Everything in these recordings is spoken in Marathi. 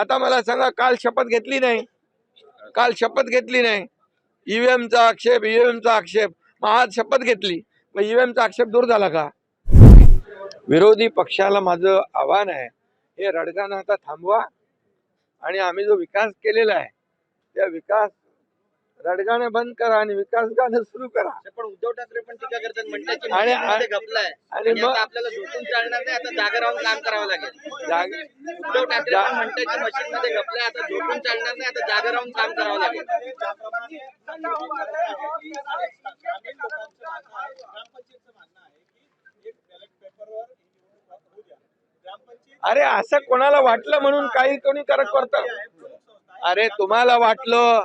आता मला सांगा काल शपथ घेतली नाही. काल शपथ घेतली नाही. ईव्हीएमचा आक्षेप ईव्हीएमचा आक्षेप. मग आज शपथ घेतली. मग ईव्हीएमचा आक्षेप दूर झाला का? विरोधी पक्षाला माझं आव्हान आहे हे रडगाणं आता थांबवा. आणि आम्ही जो विकास केलेला आहे त्या विकास रडगाणं बंद करा आणि विकास गाणं सुरू करा. पण उद्धव ठाकरे पण टीका करतात म्हणतात की आणि- घपलाय आणि आणि मग- आता आपल्याला झोपून चालणार नाही आता जागा राहून काम करावं लागेल. जाग- उद्धव ठाकरे जा- पण म्हणतात की मशीन मध्ये घपलाय आता झोपून चालणार नाही आता जागा राहून काम करावं लागेल. अरे असं कोणाला वाटलं म्हणून काही कोणी करत करत? अरे तुम्हाला वाटलं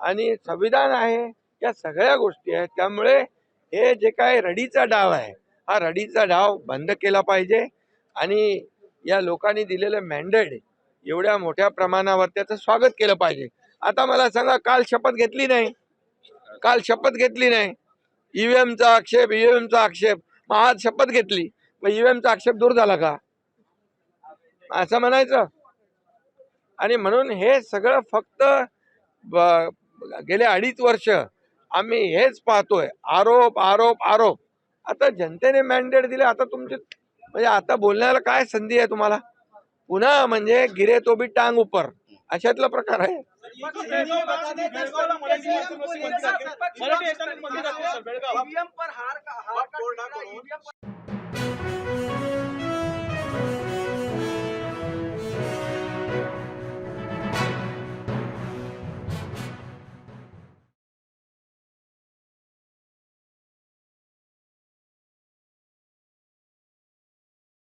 आणि संविधान आहे या सगळ्या गोष्टी आहेत. त्यामुळे हे जे काय रडीचा डाव आहे हा रडीचा डाव बंद केला पाहिजे. आणि या लोकांनी दिलेलं मॅन्डेट एवढ्या मोठ्या प्रमाणावर त्याचं स्वागत केलं पाहिजे. आता मला सांगा काल शपथ घेतली नाही? काल शपथ घेतली नाही? ईव्हीएमचा आक्षेप ईव्हीएमचा आक्षेप. मग आज शपथ घेतली. मग ईव्हीएमचा आक्षेप दूर झाला का? असं म्हणायचं. आणि म्हणून हे सगळं फक्त ब- गेले अडीच वर्ष आम्ही हेच पाहतोय. आरोप आरोप आरोप. आता जनतेने मॅन्डेट दिले आता तुमचे म्हणजे आता बोलण्याला काय संधी आहे तुम्हाला? पुन्हा म्हणजे गिरे तो बी टांग उपर. अशातला प्रकार आहे.